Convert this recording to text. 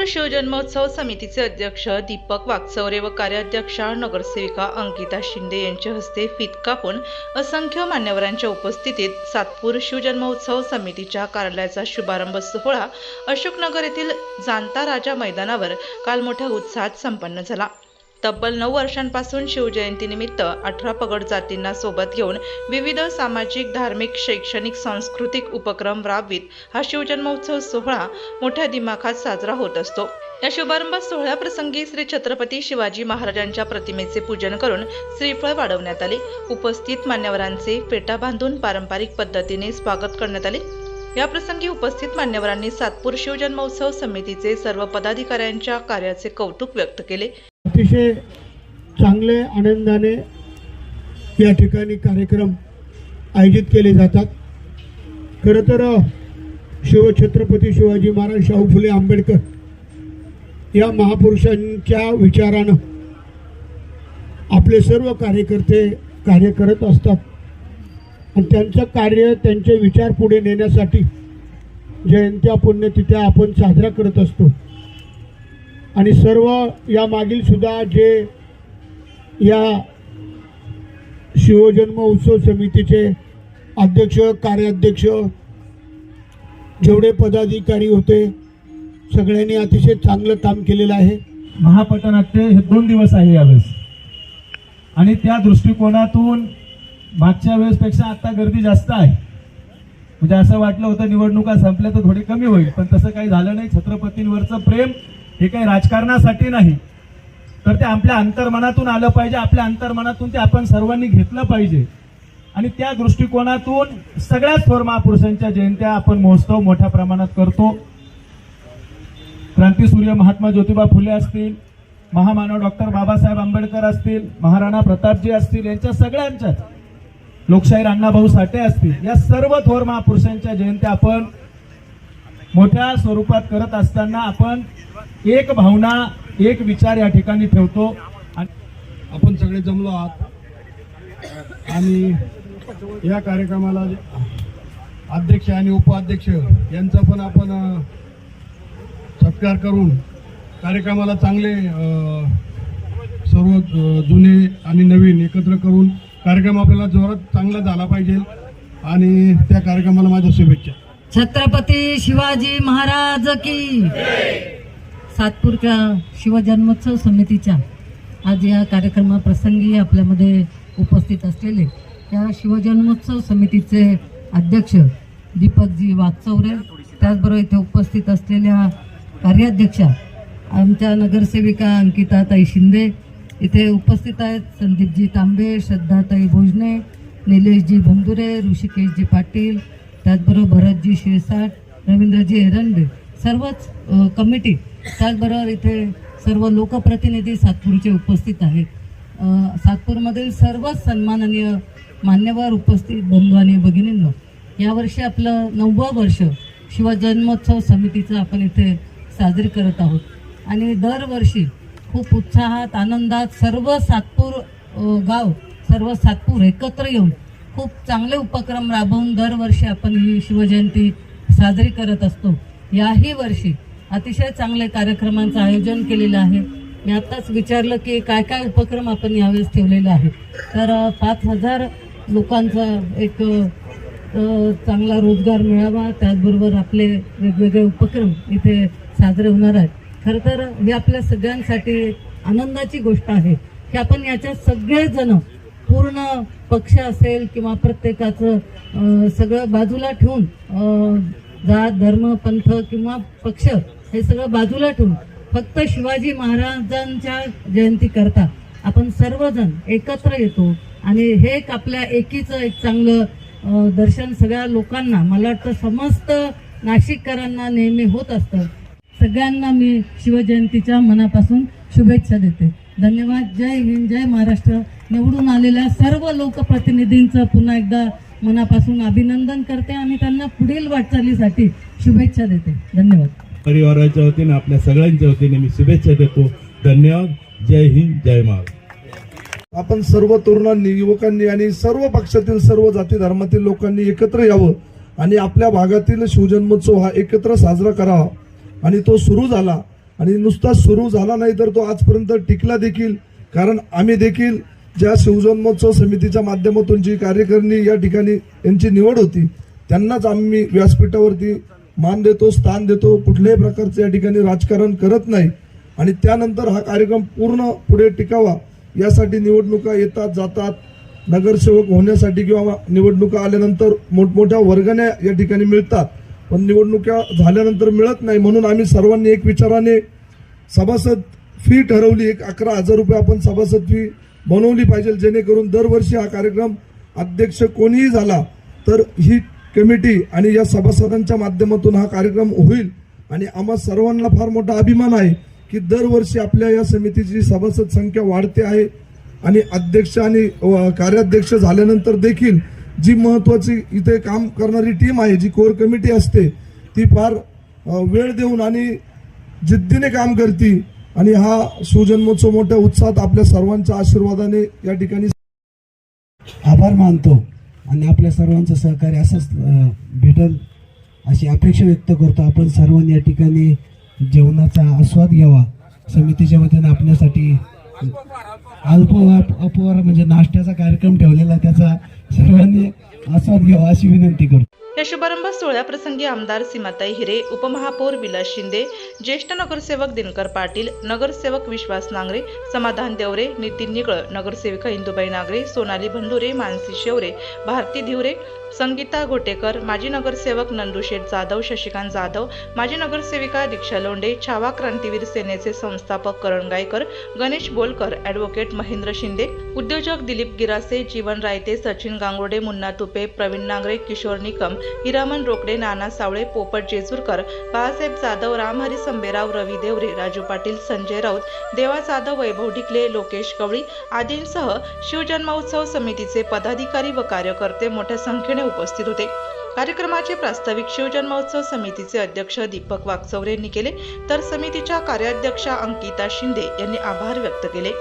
नागपूर शिवजन्मोत्सव समितीचे अध्यक्ष दीपक वाकचौरे व कार्याध्यक्षा नगरसेविका अंकिता शिंदे यांच्या हस्ते फित कापून असंख्य मान्यवरांच्या उपस्थितीत सातपूर शिवजन्मोत्सव समितीच्या कार्यालयाचा शुभारंभ सोहळा अशोकनगर येथील जाणता राजा मैदानावर काल मोठ्या उत्साहात संपन्न झाला. तब्बल नऊ वर्षांपासून शिवजयंतीनिमित्त अठरा पगड जातींना सोबत घेऊन विविध सामाजिक धार्मिक शैक्षणिक सांस्कृतिक उपक्रम राबवित हा शिवजन्मोत्सव सोहळा मोठ्या दिमाखात साजरा होत असतो. या शुभारंभ सोहळ्याप्रसंगी श्री छत्रपती शिवाजी महाराजांच्या प्रतिमेचे पूजन करून श्रीफळ वाढवण्यात आले. उपस्थित मान्यवरांचे फेटा बांधून पारंपरिक पद्धतीने स्वागत करण्यात आले. या प्रसंगी उपस्थित मान्यवरांनी सातपूर शिवजन्मोत्सव समितीचे सर्व पदाधिकाऱ्यांच्या कार्याचे कौतुक व्यक्त केले. अतिशय चांगले आनंदाने या ठिकाणी कार्यक्रम आयोजित केले जातात. खरं तर शिवछत्रपती शिवाजी महाराज शाहू फुले आंबेडकर या महापुरुषांच्या विचारानं आपले सर्व कार्यकर्ते कार्य करत असतात. आणि त्यांचं कार्य त्यांचे विचार पुढे नेण्यासाठी जयंत्या पुण्यतिथ्या आपण साजरा करत असतो. आणि सर्व या मागील सुद्धा जे या शिवजन्म उत्सव समितीचे अध्यक्ष कार्याध्यक्ष जेवढे पदाधिकारी होते सगळ्यांनी अतिशय चांगलं काम केलेलं आहे. महापटनाट्य हे दोन दिवस आहे यावेळेस. आणि त्या दृष्टिकोनातून मागच्या वेळेसपेक्षा आता गर्दी जास्त आहे. म्हणजे असं वाटलं होतं निवडणुका संपल्या तर थोडी कमी होईल पण तसं काही झालं नाही. छत्रपतींवरचं प्रेम हे काही राजकारणासाठी नाही. तर ते आपल्या अंतर्मनातून आलं पाहिजे. आपल्या अंतर्मनातून ते आपण सर्वांनी घेतलं पाहिजे. आणि त्या दृष्टिकोनातून सगळ्याच थोर महापुरुषांच्या जयंत्या आपण महोत्सव मोठ्या प्रमाणात करतो. क्रांतीसूर्य महात्मा ज्योतिबा फुले असतील महामानव डॉक्टर बाबासाहेब आंबेडकर असतील महाराणा प्रतापजी असतील यांच्या सगळ्यांच्याच लोकशाहीर अण्णाभाऊ साठे असतील या सर्व थोर महापुरुषांच्या जयंत्या आपण मोठ्या स्वरूपात करत असताना आपण एक भावना एक विचार या ठिकाणी ठेवतो. आणि आपण सगळे जमलो आहात. आणि या कार्यक्रमाला अध्यक्ष आणि उपाध्यक्ष यांचा पण आपण सत्कार करून कार्यक्रमाला चांगले सर्व जुने आणि नवीन एकत्र करून कार्यक्रम आपल्याला जोरात चांगला झाला पाहिजे. आणि त्या कार्यक्रमाला माझ्या शुभेच्छा. छत्रपती शिवाजी महाराज की सातपूरच्या शिवजन्मोत्सव समितीच्या आज या कार्यक्रमाप्रसंगी आपल्यामध्ये उपस्थित असलेले या शिवजन्मोत्सव समितीचे अध्यक्ष दीपकजी वागचौरे त्याचबरोबर इथे उपस्थित असलेल्या कार्याध्यक्षा आमच्या नगरसेविका अंकिताताई शिंदे इथे उपस्थित आहेत संदीपजी तांबे श्रद्धाताई भोजने निलेशजी बंधुरे ऋषिकेशजी पाटील त्याचबरोबर भरतजी शिरसाट रवींद्रजी एरंडे. सर्वच कमिटी त्याचबरोबर इथे सर्व लोकप्रतिनिधी सातपूरचे उपस्थित आहेत. सातपूरमधील सर्वच सन्माननीय मान्यवर उपस्थित बंधू आणि भगिनींनो यावर्षी आपलं नववं वर्ष शिवजन्मोत्सव समितीचं आपण इथे साजरी करत आहोत. आणि दरवर्षी खूप उत्साहात आनंदात सर्व सातपूर गाव सर्व सातपूर एकत्र येऊन खूप चांगले उपक्रम राबवून दरवर्षी आपण ही शिवजयंती साजरी करत असतो. याही वर्षी अतिशय चांगले कार्यक्रमांचं आयोजन केलेलं आहे. मी आत्ताच विचारलं की काय काय उपक्रम आपण यावेळेस ठेवलेला आहे तर पाच हजार लोकांचा एक चांगला रोजगार मिळावा त्याचबरोबर आपले वेगवेगळे उपक्रम इथे साजरे होणार आहेत. खरं तर ही आपल्या सगळ्यांसाठी आनंदाची गोष्ट आहे की आपण याच्यात सगळेजण पूर्ण पक्ष असेल किंवा प्रत्येकाचं सगळं बाजूला ठेवून जात धर्म पंथ किंवा पक्ष हे सगळं बाजूला ठेवून फक्त शिवाजी महाराजांच्या जयंती करता. आपण सर्वजण एकत्र येतो आणि हे एक आपल्या एकीचं एक चांगलं दर्शन सगळ्या लोकांना मला वाटतं समस्त नाशिककरांना नेहमी होत असतं. सगळ्यांना मी शिवजयंतीच्या मनापासून शुभेच्छा देते. धन्यवाद. जय हिंद जय महाराष्ट्र. निवडून आलेल्या सर्व लोकप्रतिनिधींचं पुन्हा एकदा मनापासून अभिनंदन करते आणि त्यांना पुढील वाटचालीसाठी शुभेच्छा देते. धन्यवाद. परिवाराच्या वतीने आपल्या सगळ्यांच्या वतीने मी शुभेच्छा देतो. धन्यवाद. जय हिंद जय महाराष्ट्र. आपण सर्व तरुणांनी युवकांनी आणि सर्व पक्षातील सर्व जाती धर्मातील लोकांनी एकत्र यावं आणि आपल्या भागातील शिवजन्मोत्सव हा एकत्र साजरा करावा. आणि तो सुरू झाला. आणि नुसता सुरू झाला नाही तर तो आजपर्यंत टिकला देखील. कारण आम्ही देखील ज्या शिवजन्मोत्सव समितीच्या माध्यमातून जी कार्यकारिणी या ठिकाणी यांची निवड होती त्यांनाच आम्ही व्यासपीठावरती मान देतो स्थान देतो. कुठल्याही प्रकारचं या ठिकाणी राजकारण करत नाही. आणि त्यानंतर हा कार्यक्रम पूर्ण पुढे टिकावा यासाठी निवडणुका येतात जातात. नगरसेवक होण्यासाठी किंवा निवडणुका आल्यानंतर मोठमोठ्या वर्गण्या या ठिकाणी मिळतात. पण निवडणुका झाल्यानंतर मिळत नाही म्हणून आम्ही सर्वांनी एक विचाराने सभासद फी ठरवली. एक अकरा हजार रुपये आपण सभासद फी बनवली पाहिजे जेणेकरून दरवर्षी हा कार्यक्रम अध्यक्ष कोणीही झाला तर ही कमिटी आणि या सभासदांच्या माध्यमातून हा कार्यक्रम होईल. आणि आम्हा सर्वांना फार मोठा अभिमान आहे की दरवर्षी आपल्या या समितीची सभासद संख्या वाढते आहे. आणि अध्यक्ष आणि कार्याध्यक्ष झाल्यानंतर देखील जी महत्वाची इथे काम करणारी टीम आहे जी कोर कमिटी असते ती फार वेळ देऊन आणि जिद्दीने काम करते. आणि हा शिवजन्मोत्सव मोठ्या उत्साहात आपल्या सर्वांच्या आशीर्वादाने या ठिकाणी आभार मानतो आणि आपल्या सर्वांचं सहकार्य असंच भेटल अशी अपेक्षा व्यक्त करतो. आपण सर्वांनी या ठिकाणी जेवणाचा आस्वाद घ्यावा. समितीच्या वतीने आपल्यासाठी अल्प अपवार म्हणजे नाश्त्याचा कार्यक्रम ठेवलेला त्याचा सर्वांनी आस्वाद घ्यावा अशी विनंती करतो. या शुभारंभ सोहळ्याप्रसंगी आमदार सीमाताई हिरे उपमहापौर विलास शिंदे ज्येष्ठ नगरसेवक दिनकर पाटील नगरसेवक विश्वास नांगरे समाधान देवरे नितीन निकळ नगरसेविका इंदुबाई नागरे सोनाली भंडुरे मानसी शेवरे भारती धिवरे संगीता घोटेकर माजी नगरसेवक नंदुशेठ जाधव शशिकांत जाधव माजी नगरसेविका दीक्षा लोंडे छावा क्रांतीवीर सेनेचे संस्थापक करण गायकर गणेश बोलकर ॲडव्होकेट महेंद्र शिंदे उद्योजक दिलीप गिरासे जीवन रायते सचिन गांगोडे मुन्ना तुपे प्रवीण नांगरे किशोर निकम हिरामन रोकडे नाना सावळे पोपट जेजूरकर बाळासाहेब जाधव रामहरी संबेराव रवी देवरे राजू पाटील संजय राऊत देवा जाधव वैभव ढिकले लोकेश कवळी आदींसह शिवजन्मोत्सव समितीचे पदाधिकारी व कार्यकर्ते मोठ्या संख्येने उपस्थित होते. कार्यक्रमाचे प्रास्ताविक शिवजन्मोत्सव समितीचे अध्यक्ष दीपक वागचौरे यांनी केले तर समितीच्या कार्याध्यक्षा अंकिता शिंदे यांनी आभार व्यक्त केले.